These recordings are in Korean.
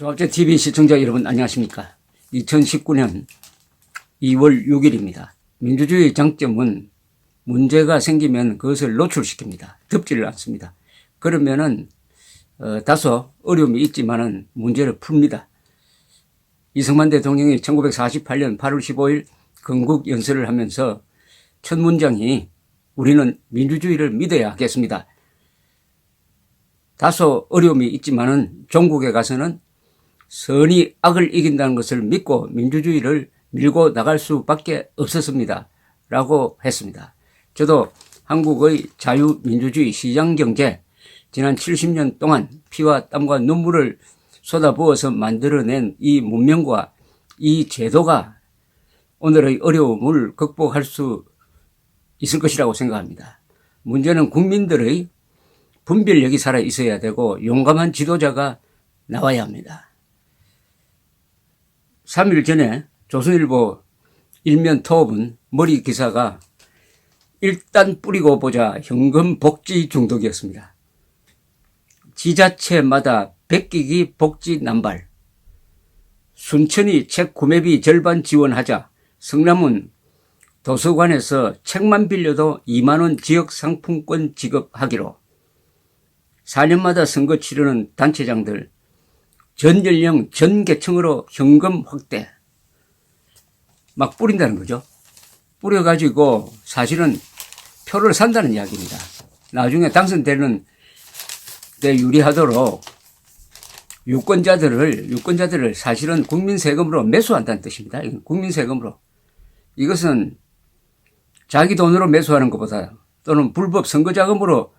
조합제 TV 시청자 여러분 안녕하십니까? 2019년 2월 6일입니다. 민주주의 장점은 문제가 생기면 그것을 노출시킵니다. 덮지를 않습니다. 그러면은 어, 다소 어려움이 있지만은 문제를 풉니다. 이승만 대통령이 1948년 8월 15일 건국 연설을 하면서 첫 문장이 우리는 민주주의를 믿어야 하겠습니다. 다소 어려움이 있지만은 종국에 가서는 선이 악을 이긴다는 것을 믿고 민주주의를 밀고 나갈 수밖에 없었습니다. 라고 했습니다. 저도 한국의 자유민주주의 시장경제 지난 70년 동안 피와 땀과 눈물을 쏟아부어서 만들어낸 이 문명과 이 제도가 오늘의 어려움을 극복할 수 있을 것이라고 생각합니다. 문제는 국민들의 분별력이 살아 있어야 되고 용감한 지도자가 나와야 합니다. 3일 전에 조선일보 일면 토업은 머리 기사가 일단 뿌리고 보자 현금 복지 중독이었습니다. 지자체마다 백기기 복지 남발. 순천이 책 구매비 절반 지원하자 성남은 도서관에서 책만 빌려도 2만원 지역 상품권 지급하기로 4년마다 선거 치르는 단체장들 전 연령 전 계층으로 현금 확대 막 뿌린다는 거죠. 뿌려가지고 사실은 표를 산다는 이야기입니다. 나중에 당선되는 데 유리하도록 유권자들을 유권자들을 사실은 국민 세금으로 매수한다는 뜻입니다. 국민 세금으로 이것은 자기 돈으로 매수하는 것보다 또는 불법 선거 자금으로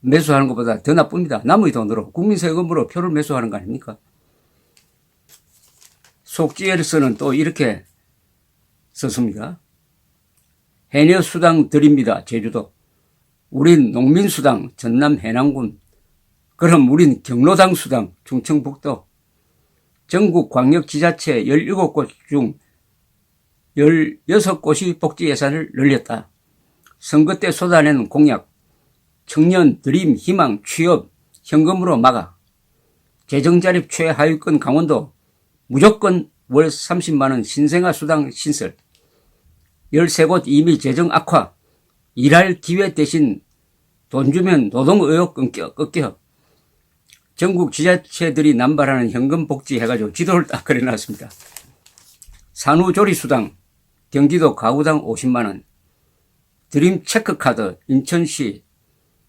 매수하는 것보다 더 나쁩니다. 남의 돈으로 국민 세금으로 표를 매수하는 거 아닙니까? 속지에서는 또 이렇게 썼습니다. 해녀 수당 드립니다. 제주도. 우린 농민 수당 전남 해남군. 그럼 우린 경로당 수당 충청북도. 전국 광역 지자체 17곳 중 16곳이 복지 예산을 늘렸다. 선거 때 쏟아낸 공약, 청년 드림 희망 취업 현금으로 막아. 재정자립 최하위권 강원도 무조건 월 30만원 신생아 수당 신설. 13곳 이미 재정 악화. 일할 기회 대신 돈 주면 노동 의욕 끊겨, 꺾여. 전국 지자체들이 남발하는 현금 복지 해가지고 지도를 딱 그려놨습니다. 산후조리 수당, 경기도 가구당 50만원. 드림 체크카드, 인천시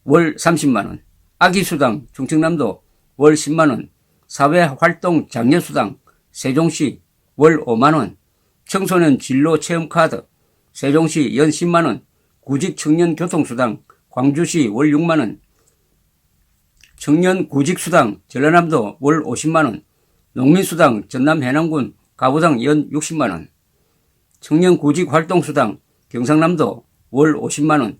월 30만원. 아기수당, 충청남도 월 10만원. 사회활동 장려수당, 세종시 월 5만원. 청소년 진로 체험카드, 세종시 연 10만원. 구직 청년 교통수당, 광주시 월 6만원. 청년 구직수당, 전라남도 월 50만원. 농민수당, 전남 해남군 가부당 연 60만원. 청년 구직 활동수당, 경상남도 월 50만원.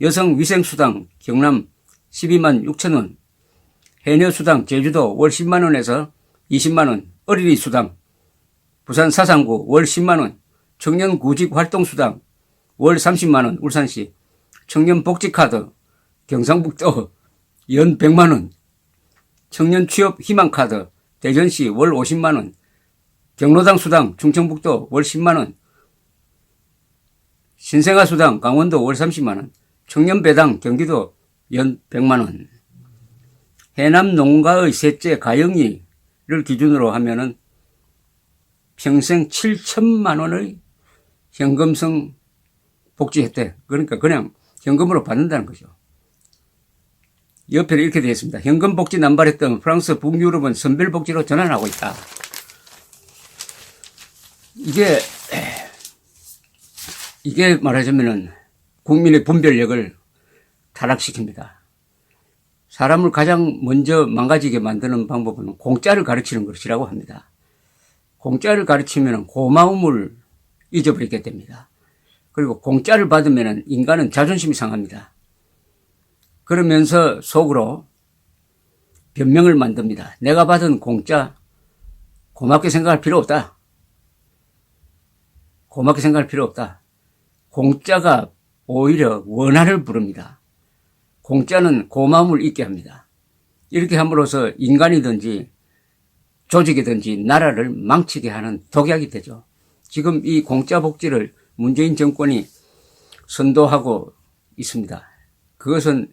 여성 위생수당, 경남 12만 6천원. 해녀수당, 제주도 월 10만원에서 20만원. 어린이 수당, 부산 사상구 월 10만원. 청년 구직 활동 수당 월 30만원, 울산시. 청년 복지카드, 경상북도 연 100만원. 청년 취업 희망카드, 대전시 월 50만원. 경로당 수당, 충청북도 월 10만원. 신생아 수당, 강원도 월 30만원. 청년 배당, 경기도 연 100만원. 해남 농가의 셋째 가영이 를 기준으로 하면은 평생 7천만 원의 현금성 복지 혜택. 그러니까 그냥 현금으로 받는다는 거죠. 옆에 이렇게 되어 있습니다. 현금 복지 남발했던 프랑스 북유럽은 선별 복지로 전환하고 있다. 이게 이게 말하자면은 국민의 분별력을 타락시킵니다. 사람을 가장 먼저 망가지게 만드는 방법은 공짜를 가르치는 것이라고 합니다. 공짜를 가르치면 고마움을 잊어버리게 됩니다. 그리고 공짜를 받으면 인간은 자존심이 상합니다. 그러면서 속으로 변명을 만듭니다. 내가 받은 공짜 고맙게 생각할 필요 없다. 고맙게 생각할 필요 없다. 공짜가 오히려 원한을 부릅니다. 공짜는 고마움을 잊게 합니다. 이렇게 함으로써 인간이든지 조직이든지 나라를 망치게 하는 독약이 되죠. 지금 이 공짜 복지를 문재인 정권이 선도하고 있습니다. 그것은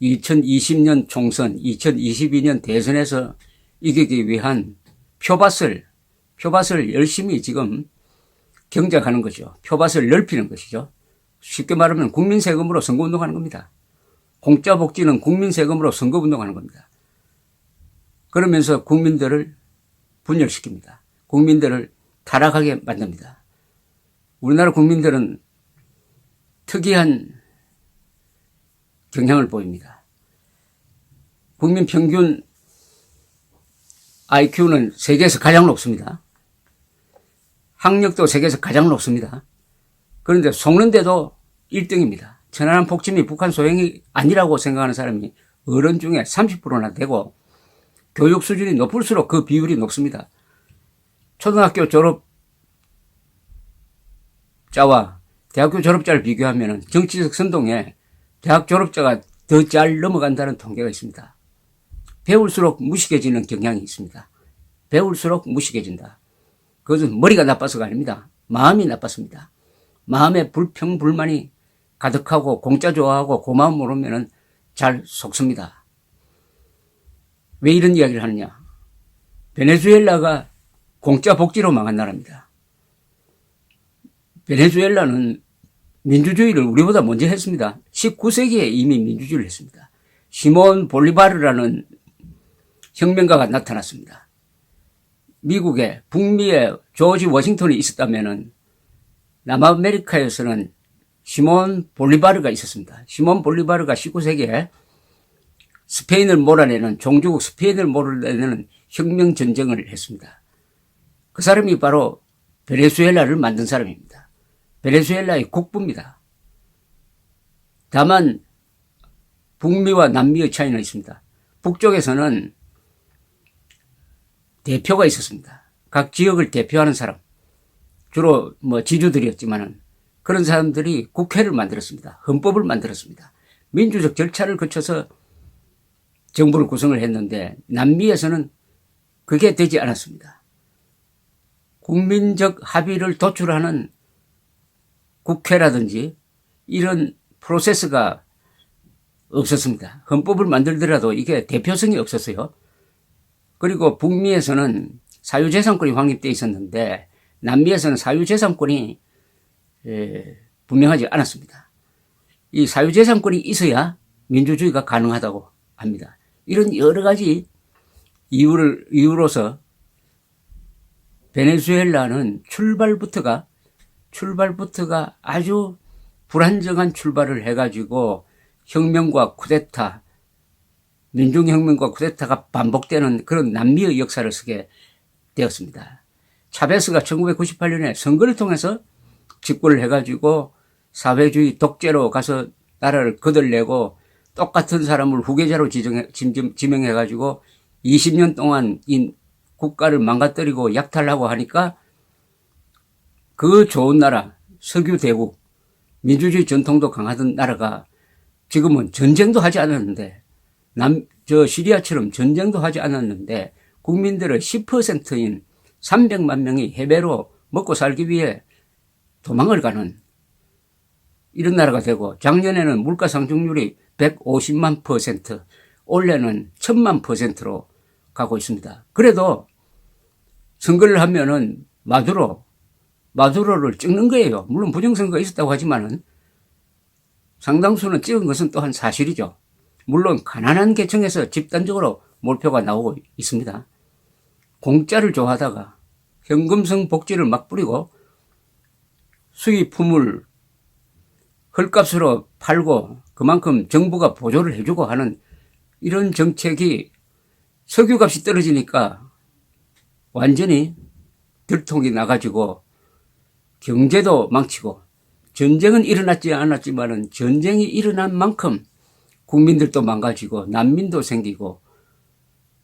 2020년 총선, 2022년 대선에서 이기기 위한 표밭을, 표밭을 열심히 지금 경작하는 거죠. 표밭을 넓히는 것이죠. 쉽게 말하면 국민 세금으로 선거 운동하는 겁니다. 공짜 복지는 국민 세금으로 선거 운동하는 겁니다. 그러면서 국민들을 분열시킵니다. 국민들을 타락하게 만듭니다. 우리나라 국민들은 특이한 경향을 보입니다. 국민 평균 IQ는 세계에서 가장 높습니다. 학력도 세계에서 가장 높습니다. 그런데 속는데도 1등입니다. 천안함 폭침이 북한 소행이 아니라고 생각하는 사람이 어른 중에 30%나 되고 교육 수준이 높을수록 그 비율이 높습니다. 초등학교 졸업자와 대학교 졸업자를 비교하면 정치적 선동에 대학 졸업자가 더 잘 넘어간다는 통계가 있습니다. 배울수록 무식해지는 경향이 있습니다. 배울수록 무식해진다. 그것은 머리가 나빠서가 아닙니다. 마음이 나빴습니다. 마음에 불평, 불만이 가득하고 공짜 좋아하고 고마움 모르면 잘 속습니다. 왜 이런 이야기를 하느냐? 베네수엘라가 공짜 복지로 망한 나라입니다. 베네수엘라는 민주주의를 우리보다 먼저 했습니다. 19세기에 이미 민주주의를 했습니다. 시몬 볼리바르라는 혁명가가 나타났습니다. 미국에 북미에 조지 워싱턴이 있었다면은 남아메리카에서는 시몬 볼리바르가 있었습니다. 시몬 볼리바르가 19세기에 스페인을 몰아내는 종주국 스페인을 몰아내는 혁명 전쟁을 했습니다. 그 사람이 바로 베네수엘라를 만든 사람입니다. 베네수엘라의 국부입니다. 다만 북미와 남미의 차이는 있습니다. 북쪽에서는 대표가 있었습니다. 각 지역을 대표하는 사람. 주로 뭐 지주들이었지만은 그런 사람들이 국회를 만들었습니다. 헌법을 만들었습니다. 민주적 절차를 거쳐서 정부를 구성을 했는데 남미에서는 그게 되지 않았습니다. 국민적 합의를 도출하는 국회라든지 이런 프로세스가 없었습니다. 헌법을 만들더라도 이게 대표성이 없었어요. 그리고 북미에서는 사유재산권이 확립되어 있었는데 남미에서는 사유재산권이 분명하지 않았습니다. 이 사유재산권이 있어야 민주주의가 가능하다고 합니다. 이런 여러 가지 이유를, 이유로서 베네수엘라는 출발부터가, 출발부터가 아주 불안정한 출발을 해가지고 혁명과 쿠데타, 민중혁명과 쿠데타가 반복되는 그런 남미의 역사를 쓰게 되었습니다. 차베스가 1998년에 선거를 통해서 집권을 해가지고 사회주의 독재로 가서 나라를 거들내고 똑같은 사람을 후계자로 지정해, 지명해가지고 20년 동안 이 국가를 망가뜨리고 약탈하고 하니까 그 좋은 나라, 석유 대국, 민주주의 전통도 강하던 나라가 지금은 전쟁도 하지 않았는데 남, 저 시리아처럼 전쟁도 하지 않았는데 국민들의 10%인 300만 명이 해외로 먹고 살기 위해 도망을 가는 이런 나라가 되고 작년에는 물가 상승률이 150만 퍼센트, 올해는 1000만 퍼센트로 가고 있습니다. 그래도 선거를 하면은 마두로, 마두로를 찍는 거예요. 물론 부정선거가 있었다고 하지만은 상당수는 찍은 것은 또한 사실이죠. 물론 가난한 계층에서 집단적으로 몰표가 나오고 있습니다. 공짜를 좋아하다가 현금성 복지를 막 뿌리고 수입품을 헐값으로 팔고 그만큼 정부가 보조를 해주고 하는 이런 정책이 석유값이 떨어지니까 완전히 들통이 나가지고 경제도 망치고 전쟁은 일어났지 않았지만은 전쟁이 일어난 만큼 국민들도 망가지고 난민도 생기고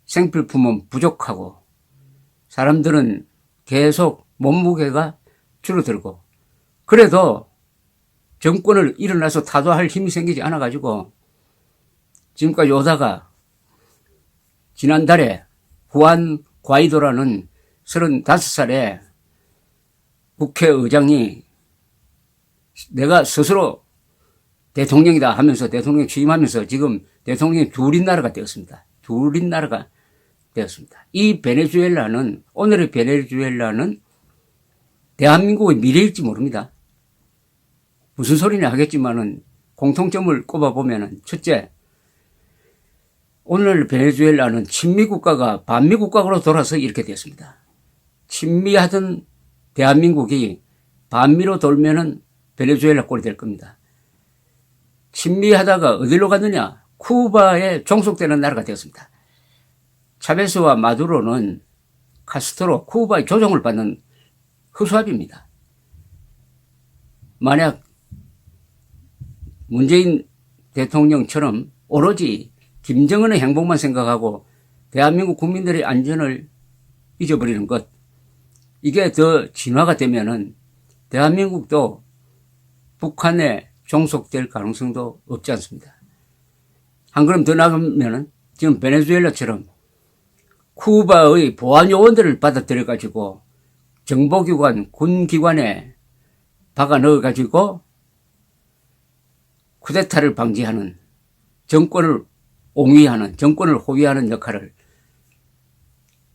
생필품은 부족하고 사람들은 계속 몸무게가 줄어들고 그래도 정권을 일어나서 타도할 힘이 생기지 않아 가지고 지금까지 오다가 지난달에 후안 과이도라는 35살의 국회의장이 내가 스스로 대통령이다 하면서 대통령 취임하면서 지금 대통령이 둘인 나라가 되었습니다. 둘인 나라가 되었습니다. 이 베네수엘라는 오늘의 베네수엘라는 대한민국의 미래일지 모릅니다. 무슨 소리냐 하겠지만은 공통점을 꼽아보면은 첫째, 오늘 베네수엘라는 친미 국가가 반미 국가로 돌아서 이렇게 됐습니다. 친미하던 대한민국이 반미로 돌면은 베네수엘라 꼴이 될 겁니다. 친미하다가 어디로 갔느냐? 쿠바에 종속되는 나라가 되었습니다. 차베스와 마두로는 카스트로 쿠바의 조종을 받는 허수아비입니다. 만약 문재인 대통령처럼 오로지 김정은의 행복만 생각하고 대한민국 국민들의 안전을 잊어버리는 것, 이게 더 진화가 되면은 대한민국도 북한에 종속될 가능성도 없지 않습니다. 한 걸음 더 나가면은 지금 베네수엘라처럼 쿠바의 보안 요원들을 받아들여 가지고 정보기관, 군기관에 박아 넣어 가지고 쿠데타를 방지하는 정권을 옹위하는 정권을 호위하는 역할을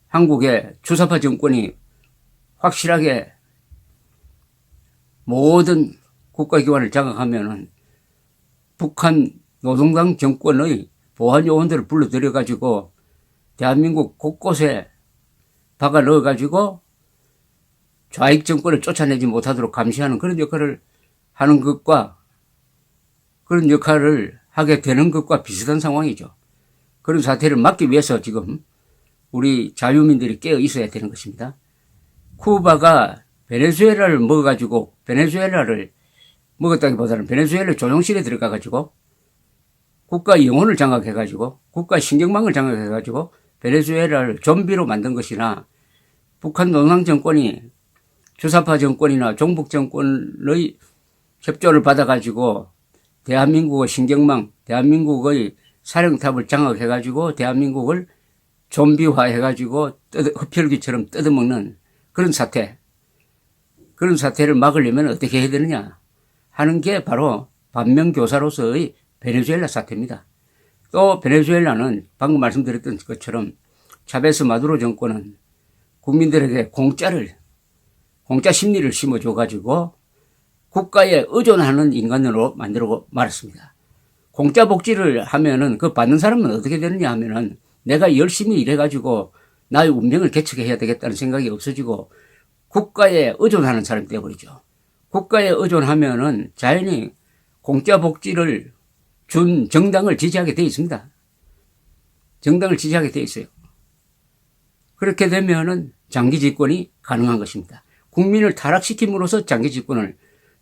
한국의 주사파 정권이 확실하게 모든 국가기관을 장악하면은 북한 노동당 정권의 보안 요원들을 불러들여 가지고 대한민국 곳곳에 박아 넣어 가지고 좌익 정권을 쫓아내지 못하도록 감시하는 그런 역할을 하는 것과 그런 역할을 하게 되는 것과 비슷한 상황이죠. 그런 사태를 막기 위해서 지금 우리 자유민들이 깨어 있어야 되는 것입니다. 쿠바가 베네수엘라를 먹어가지고 베네수엘라를 먹었다기보다는 베네수엘라 조종실에 들어가가지고 국가 영혼을 장악해가지고 국가 신경망을 장악해가지고 베네수엘라를 좀비로 만든 것이나 북한 노상 정권이 주사파 정권이나 종북 정권의 협조를 받아가지고 대한민국의 신경망, 대한민국의 사령탑을 장악해가지고 대한민국을 좀비화해가지고 뜯, 흡혈귀처럼 뜯어먹는 그런 사태. 그런 사태를 막으려면 어떻게 해야 되느냐 하는 게 바로 반면교사로서의 베네수엘라 사태입니다. 또 베네수엘라는 방금 말씀드렸던 것처럼 차베스 마두로 정권은 국민들에게 공짜를 공짜 심리를 심어줘 가지고 국가에 의존하는 인간으로 만들고 말았습니다. 공짜 복지를 하면은 그 받는 사람은 어떻게 되느냐 하면은 내가 열심히 일해가지고 나의 운명을 개척해야 되겠다는 생각이 없어지고 국가에 의존하는 사람이 되어버리죠. 국가에 의존하면은 자연히 공짜 복지를 준 정당을 지지하게 돼 있습니다. 정당을 지지하게 돼 있어요. 그렇게 되면은 장기 집권이 가능한 것입니다. 국민을 타락시킴으로써 장기 집권을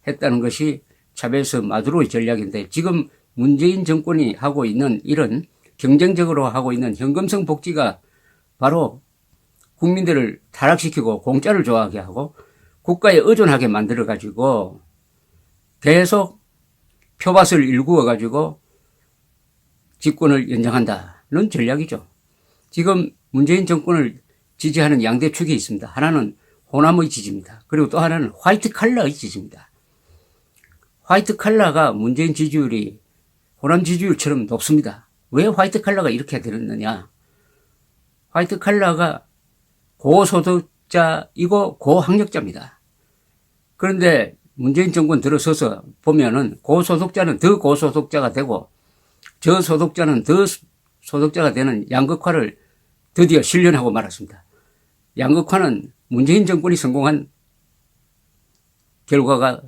했다는 것이 차베스 마두로의 전략인데 지금 문재인 정권이 하고 있는 이런 경쟁적으로 하고 있는 현금성 복지가 바로 국민들을 타락시키고 공짜를 좋아하게 하고 국가에 의존하게 만들어 가지고 계속 표밭을 일구어 가지고 집권을 연장한다는 전략이죠. 지금 문재인 정권을 지지하는 양대 축이 있습니다. 하나는 호남의 지지입니다. 그리고 또 하나는 화이트 칼라의 지지입니다. 화이트 칼라가 문재인 지지율이 호남 지지율처럼 높습니다. 왜 화이트 칼라가 이렇게 되느냐? 화이트 칼라가 고소득자이고 고학력자입니다. 그런데 문재인 정권 들어서서 보면은 고소득자는 더 고소득자가 되고 저소득자는 더 소득자가 되는 양극화를 드디어 실현하고 말았습니다. 양극화는 문재인 정권이 성공한 결과가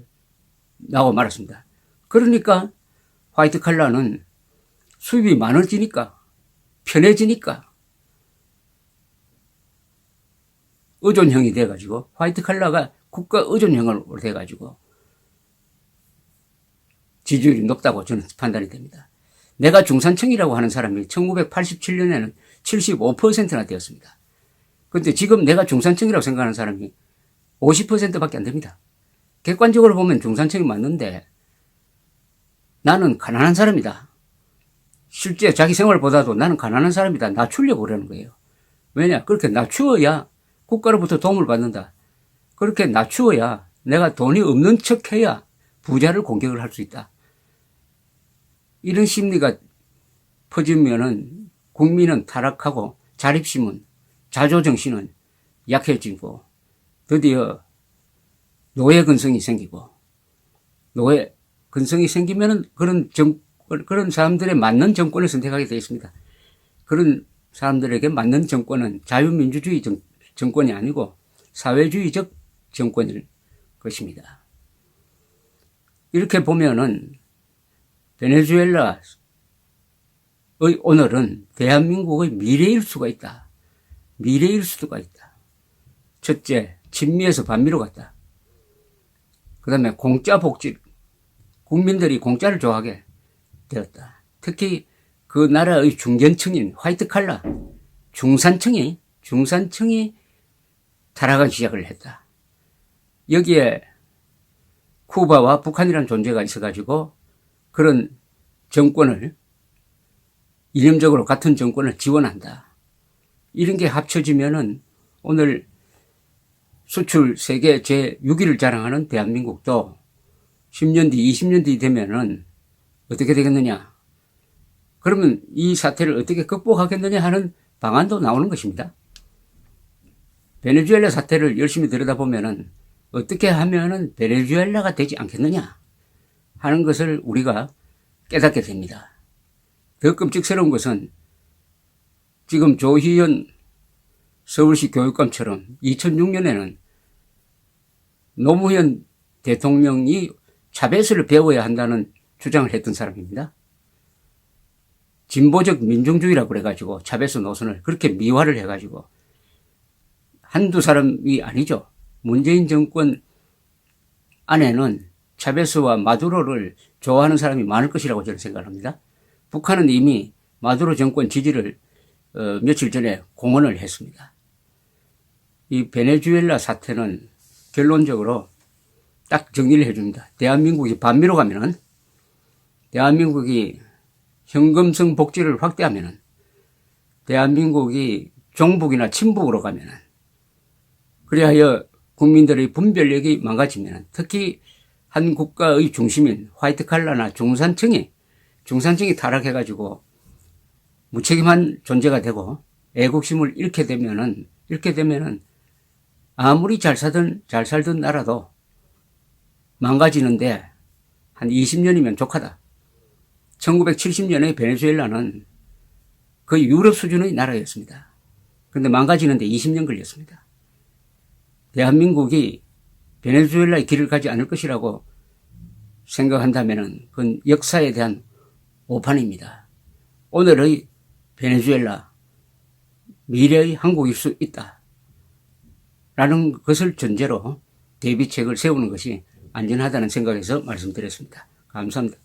나오고 말았습니다. 그러니까 화이트 칼라는 수입이 많아지니까 편해지니까 의존형이 돼가지고 화이트 칼라가 국가 의존형으로 돼가지고 지지율이 높다고 저는 판단이 됩니다. 내가 중산층이라고 하는 사람이 1987년에는 75%나 되었습니다. 그런데 지금 내가 중산층이라고 생각하는 사람이 50%밖에 안 됩니다. 객관적으로 보면 중산층이 맞는데 나는 가난한 사람이다. 실제 자기 생활보다도 나는 가난한 사람이다. 낮추려고 그러는 거예요. 왜냐? 그렇게 낮추어야 국가로부터 도움을 받는다. 그렇게 낮추어야 내가 돈이 없는 척 해야 부자를 공격을 할 수 있다. 이런 심리가 퍼지면은 국민은 타락하고 자립심은 자조정신은 약해지고 드디어 노예 근성이 생기고 노예 근성이 생기면은 그런 정 그런 사람들에 맞는 정권을 선택하게 되어 있습니다. 그런 사람들에게 맞는 정권은 자유민주주의 정, 정권이 아니고 사회주의적 정권일 것입니다. 이렇게 보면은 베네수엘라의 오늘은 대한민국의 미래일 수가 있다. 미래일 수가 있다. 첫째, 친미에서 반미로 갔다. 그 다음에 공짜 복지, 국민들이 공짜를 좋아하게 되었다. 특히 그 나라의 중견층인 화이트 칼라, 중산층이, 중산층이 타락하기 시작을 했다. 여기에 쿠바와 북한이라는 존재가 있어가지고 그런 정권을 이념적으로 같은 정권을 지원한다. 이런 게 합쳐지면은 오늘 수출 세계 제6위를 자랑하는 대한민국도 10년 뒤, 20년 뒤 되면은 어떻게 되겠느냐. 그러면 이 사태를 어떻게 극복하겠느냐 하는 방안도 나오는 것입니다. 베네수엘라 사태를 열심히 들여다보면은 어떻게 하면은 베네수엘라가 되지 않겠느냐 하는 것을 우리가 깨닫게 됩니다. 더 끔찍스러운 것은 지금 조희연 서울시 교육감처럼 2006년에는 노무현 대통령이 차베스를 배워야 한다는 주장을 했던 사람입니다. 진보적 민중주의라고 그래가지고 차베스 노선을 그렇게 미화를 해가지고 한두 사람이 아니죠. 문재인 정권 안에는 차베스와 마두로를 좋아하는 사람이 많을 것이라고 저는 생각합니다. 북한은 이미 마두로 정권 지지를 어, 며칠 전에 공언을 했습니다. 이 베네수엘라 사태는 결론적으로 딱 정리를 해줍니다. 대한민국이 반미로 가면은 대한민국이 현금성 복지를 확대하면은 대한민국이 종북이나 친북으로 가면은 그리하여 국민들의 분별력이 망가지면 특히 한 국가의 중심인 화이트 칼라나 중산층이 중산층이 타락해가지고 무책임한 존재가 되고 애국심을 잃게 되면은 잃게 되면은 아무리 잘 살던 잘 살던 나라도 망가지는데 한 20년이면 족하다. 1970년에 베네수엘라는 거의 유럽 수준의 나라였습니다. 그런데 망가지는데 20년 걸렸습니다. 대한민국이 베네수엘라의 길을 가지 않을 것이라고 생각한다면 그건 역사에 대한 오판입니다. 오늘의 베네수엘라 미래의 한국일 수 있다. 라는 것을 전제로 대비책을 세우는 것이 안전하다는 생각에서 말씀드렸습니다. 감사합니다.